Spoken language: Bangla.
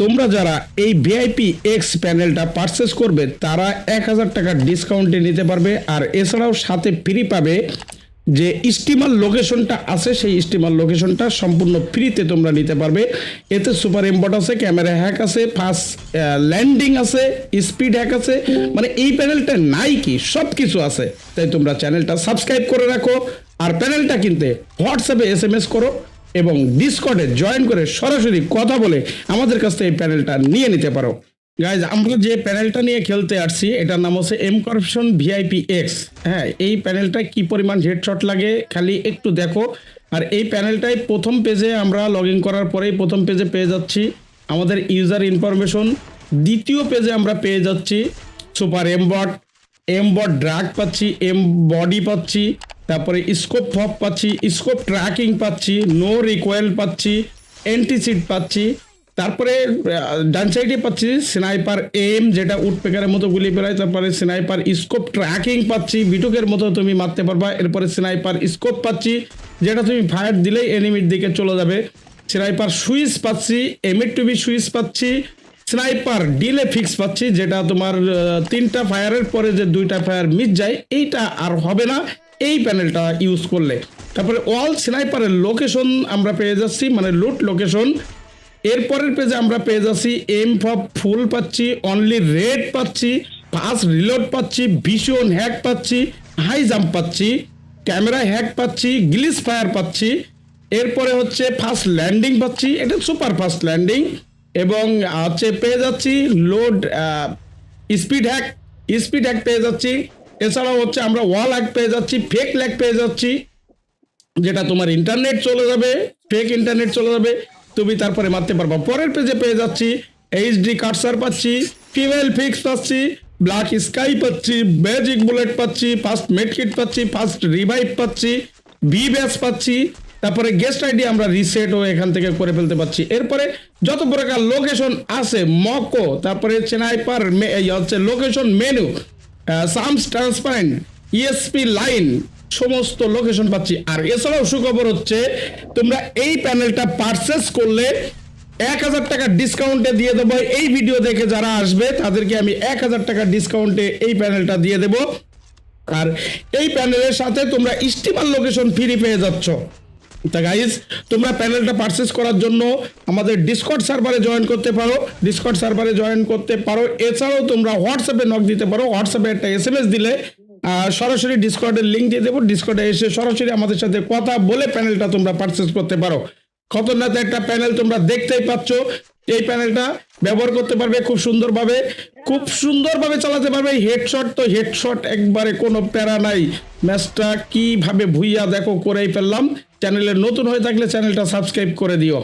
তোমরা যারা এই ভিআইপি এক্স প্যানেলটা পারচেস করবে, তারা এক হাজার টাকার ডিসকাউন্টে নিতে পারবে। আর এছাড়াও সাথে ফ্রি পাবে যে স্টিমার লোকেশনটা আছে, সেই স্টিমার লোকেশনটা সম্পূর্ণ ফ্রিতে তোমরা নিতে পারবে। এতে সুপার এম্বট আছে ক্যামেরা হ্যাক আছে ফাস্ট ল্যান্ডিং আছে স্পিড হ্যাক আছে। মানে এই প্যানেলটা নাই কি সব কিছু আছে। তাই তোমরা চ্যানেলটা সাবস্ক্রাইব করে রাখো। আর প্যানেলটা কিনতে হোয়াটসঅ্যাপে এস এম এস করো। এবং ডিসকর্ডে জয়েন করে সরাসরি কথা বলে আমাদের কাছ থেকে এই প্যানেলটা নিয়ে নিতে পারো। গাইজ আমরা যে প্যানেলটা নিয়ে খেলতে আসছি, এটার নাম হচ্ছে এম করাপশন ভিআইপি এক্স হ্যাঁ এই প্যানেলটা কি পরিমাণ হেডশট লাগে, খালি একটু দেখো। আর এই প্যানেলটাই প্রথম পেজে আমরা লগ করার পরেই প্রথম পেজে পেয়ে যাচ্ছি আমাদের ইউজার ইনফরমেশন দ্বিতীয় পেজে আমরা পেয়ে যাচ্ছি সুপার এমবট এমবট ড্রাগ পাচ্ছি এম বডি পাচ্ছি তারপরে স্কোপ ফপ পাচ্ছি স্কোপ ট্র্যাকিং পাচ্ছি নো রিকোয়েল পাচ্ছি এন্টি অ্যান্টিসিড পাচ্ছি। তারপরে ডান সাইডে পাচ্ছি স্নাইপার এম যেটা উডপেকারের মতো গুলি পেরায় তারপরে স্নাইপার স্কোপ ট্র্যাকিং পাচ্ছি, বিটুকের মতো তুমি মারতে পারবা। এরপরে স্নাইপার স্কোপ পাচ্ছি, যেটা তুমি ফায়ার দিলেই এনিমির দিকে চলে যাবে। স্নাইপার সুইচ পাচ্ছি এমিট টুবি সুইচ পাচ্ছি স্নাইপার ডিলে ফিক্স পাচ্ছি, যেটা তোমার তিনটা ফায়ারের পরে যে দুইটা ফায়ার মিস যায়, এইটা আর হবে না। এই প্যানেলটা ইউজ করলে। তারপরে অল স্নাইপারের লোকেশন আমরা পেয়ে যাচ্ছি মানে লুট লোকেশন এরপরের পেজে আমরা পেয়ে যাচ্ছি এম ফপ ফুল পাচ্ছি অনলি রেড পাচ্ছি ফাস্ট রিলোড পাচ্ছি ভীষণ হ্যাক পাচ্ছি হাই জাম্প পাচ্ছি ক্যামেরা হ্যাক পাচ্ছি গ্লিস ফায়ার পাচ্ছি। এরপরে হচ্ছে ফাস্ট ল্যান্ডিং পাচ্ছি, এটা সুপার ফাস্ট ল্যান্ডিং এবং, হচ্ছে পেয়ে যাচ্ছি load speed hack speed hack পেয়ে যাচ্ছি। এছাড়াও হচ্ছে আমরা ওয়াল হ্যাক পেয়ে যাচ্ছি ফেক ল্যাক পেয়ে যাচ্ছি, যেটা তোমার ইন্টারনেট চলে যাবে ফেক ইন্টারনেট চলে যাবে, তুমি তারপরে মারতে পারবা। পরের পেজে পেয়ে যাচ্ছি এইচডি কাটসার পাচ্ছি ফিমেল ফিক্স পাচ্ছি ব্ল্যাক স্কাই পাচ্ছি ম্যাজিক বুলেট পাচ্ছি ফার্স্ট মেডকিট পাচ্ছি ফার্স্ট রিভাইভ পাচ্ছি বি ব্যাস পাচ্ছি, তারপরে গেস্ট আইডি আমরা রিসেটও এখান থেকে করে ফেলতে পারছি। এরপরে যত প্রকার লোকেশন আছে মকো তারপরে চেনাইপার হচ্ছে লোকেশন মেনু সামস ট্রান্সপারেন্ট ইএসপি লাইন সমস্ত লোকেশন পাচ্ছি। আর এছাড়াও সুখবর হচ্ছে, তোমরা এই প্যানেলটা পারচেস করলে এক হাজার টাকা ডিসকাউন্টে দিয়ে দেবো। এই ভিডিও দেখে যারা আসবে, তাদেরকে আমি এক হাজার টাকা ডিসকাউন্টে এই প্যানেলটা দিয়ে দেবো। আর এই প্যানেলের সাথে তোমরা স্টিমার লোকেশন ফ্রি পেয়ে যাচ্ছ। তা গাইজ তোমরা প্যানেলটা পারচেস করার জন্য আমাদের ডিসকর্ড সার্ভারে জয়েন করতে পারো। ডিসকর্ড সার্ভারে জয়েন করতে পারো। এছাড়াও তোমরা হোয়াটসঅ্যাপে নক দিতে পারো। হোয়াটসঅ্যাপে একটা এস দিলে সরাসরি ডিসকর্ডের লিঙ্ক দিয়ে দেবো। ডিসকর্ডে এসে সরাসরি আমাদের সাথে কথা বলে প্যানেলটা তোমরা পারচেস করতে পারো। খতরনাক একটা প্যানেল তোমরা দেখতেই পাচ্ছ। এই প্যানেলটা ব্যবহার করতে পারবে খুব সুন্দরভাবে। খুব সুন্দরভাবে চালাতে পারবে। হেডশট তো হেডশট একবারে কোনো প্যারা নাই। ম্যাচটা কীভাবে ভুইয়া দেখো করেই ফেললাম। চ্যানেলে নতুন হয়ে থাকলে চ্যানেলটা সাবস্ক্রাইব করে দিও।